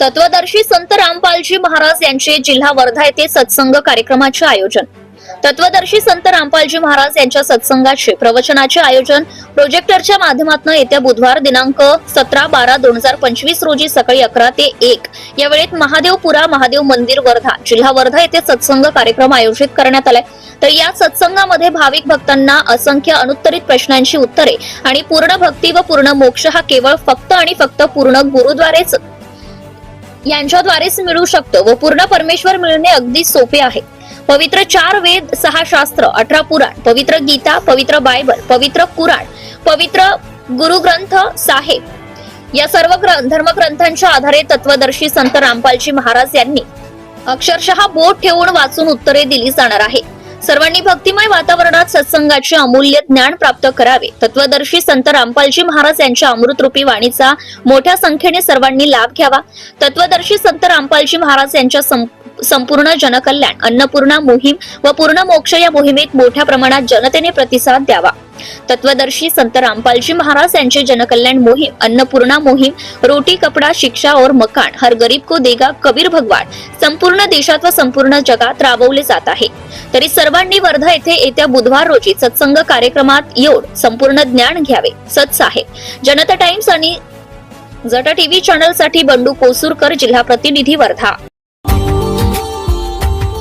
तत्वदर्शी संत रामपालजी महाराज यांचे जिल्हा वर्धा येथे सत्संग कार्यक्रमाचे आयोजन. तत्वदर्शी संत रामपालजी महाराज यांच्या सत्संगाचे प्रवचनाचे आयोजन प्रोजेक्टरच्या माध्यमातून येत्या बुधवार दिनांक सतरा बारा दोन हजार पंचवीस रोजी सकाळी अकरा ते एक. या वेळेत महादेवपुरा महादेव मंदिर वर्धा जिल्हा वर्धा येथे सत्संग कार्यक्रम आयोजित करण्यात आलाय. तर या सत्संगामध्ये भाविक भक्तांना असंख्य अनुत्तरित प्रश्नांची उत्तरे आणि पूर्ण भक्ती व पूर्ण मोक्ष हा केवळ फक्त आणि फक्त पूर्ण गुरुद्वारेच यांच्याद्वारेच मिळू शकतो व पूर्ण परमेश्वर मिळणे अगदी सोपे आहे. पवित्र चार वेद सहा शास्त्र अठरा पुराण पवित्र गीता पवित्र बायबल पवित्र कुराण पवित्र गुरुग्रंथ साहेब या सर्व धर्मग्रंथांच्या आधारे तत्वदर्शी संत रामपालजी महाराज यांनी अक्षरशः बोट ठेवून वाचून उत्तरे दिली जाणार आहे. सर्वांनी भक्तिमय वातावरणात सत्संगाचे अमूल्य ज्ञान प्राप्त करावे. तत्वदर्शी संत रामपालजी महाराज यांच्या अमृतरूपी वाणीचा मोठ्या संख्येने सर्वांनी लाभ घ्यावा. तत्वदर्शी संत रामपालजी महाराज यांच्या सं- संपूर्ण जनकल्याण अन्नपूर्णा मोहीम व पूर्ण मोक्ष या मोहिमेत मोठ्या प्रमाणात जनतेने प्रतिसाद द्यावा. तत्वदर्शी संत रामपालजी महाराज यांचे जनकल्याण मोहीम अन्नपूर्णा मोहीम रोटी कपडा शिक्षा और मकान हर गरीब को देगा कबीर भगवान. संपूर्ण देशात व संपूर्ण जगात राबवले जात आहे. तरी सर्वांनी वर्धा येथे येत्या बुधवार रोजी सत्संग कार्यक्रमात येऊन संपूर्ण ज्ञान घ्यावे. सत्साहेब आहे जनता टाइम्स आणि जटा टीव्ही चॅनलसाठी बंडू कोसूरकर जिल्हा प्रतिनिधी वर्धा.